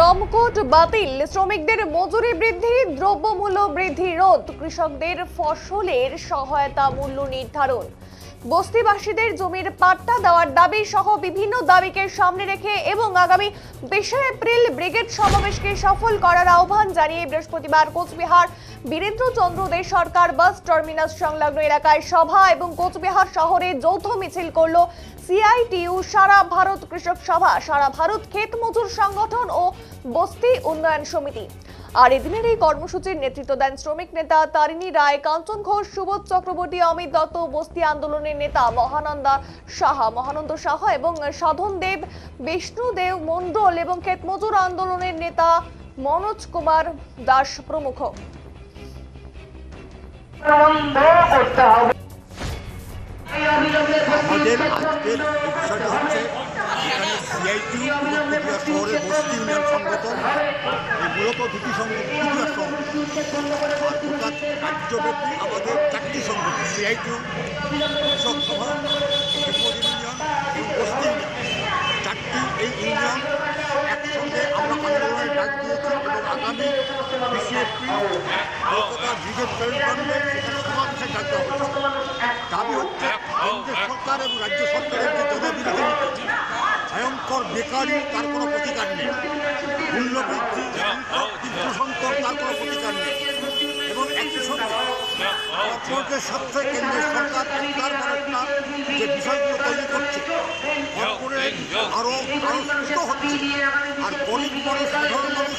শ্রম কোড বাতিল। শ্রমিকদের মজুরি বৃদ্ধি দ্রব্যমূল্য বৃদ্ধি রোধ কৃষকদের ফসলের সহায়তা মূল্য নির্ধারণ। বস্তিবাসীদের জমির পাট্টা দেওয়ার দাবি সহ বিভিন্ন দাবিকে সামনে রেখে এবং আগামী বিশে এপ্রিল ব্রিগেড সমাবেশকে সফল করার আহ্বান জানিয়ে বৃহস্পতিবার কোচবিহার বীরেন্দ্র চন্দ্র দে সরকার বাস টার্মিনাস সংলগ্ন এলাকায় সভা এবং কোচবিহার শহরে যৌথ মিছিল করল সিআইটিইউ সারা ভারত কৃষক সভা, সারা ভারত ক্ষেত মজুর সংগঠন ও বস্তি উন্নয়ন সমিতি। আর এদিনের এই কর্মসূচির নেতৃত্ব দেন শ্রমিক নেতা তারিণী রায় কাঞ্চন ঘোষ সুবোধ চক্রবর্তী অমিত দত্ত বস্তি আন্দোলনের নেতা মহানন্দা সাহা মহানন্দ সাহা এবং সাধন দেব বিষ্ণু দেব মণ্ডল এবং ক্ষেত মজুর আন্দোলনের নেতা মনোজ কুমার দাস প্রমুখ। আমাদের আজকের বিষয়টা হচ্ছে শহরের বস্তি ইউনিয়ন সংগঠন মূলত দুটি সংগঠন আর গোটা রাজ্যব্যাপী আমাদের চারটি সংগঠন সিআইটি কৃষক সভা কৃষক ইউনিয়ন এবং বস্তি ইউনিয়ন চারটি এই ইউনিয়ন একসঙ্গে আমরা আন্দোলনের ডাক দিয়েছি এবং আগামী বিশে এপ্রিল কলকাতা ব্রিগেড প্রেরণ সেখানে সমাবেশের ডাক দেওয়া হয়েছে দাবি হচ্ছে কেন্দ্র সরকার এবং রাজ্য সরকারের যে জনবিরোধী নীতি, ভয়ঙ্কর বেকারি, তার কোনো প্রতিকার নেই। মূল্যবৃদ্ধি সংকট তার কোনো প্রতিকার নেই। এবং একই সঙ্গে কর্পোরেটের স্বার্থে কেন্দ্রের সরকার তার একটা যে বিষয়গুলো তৈরি করছে ছোট হচ্ছে। আর গরিব মানুষ, সাধারণ মানুষ,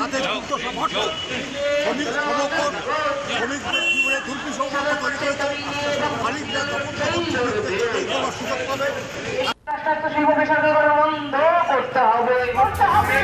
তাদের যুক্ত সমর্থন শ্রমিক সমর্থন শ্রমিকদের জীবনে দুর্বি সম্পর্ক তৈরি করেছে, মালিকরা সুযোগ পাবে আস্তে আস্তে শিল্প বন্ধ করতে হবে করতে হবে।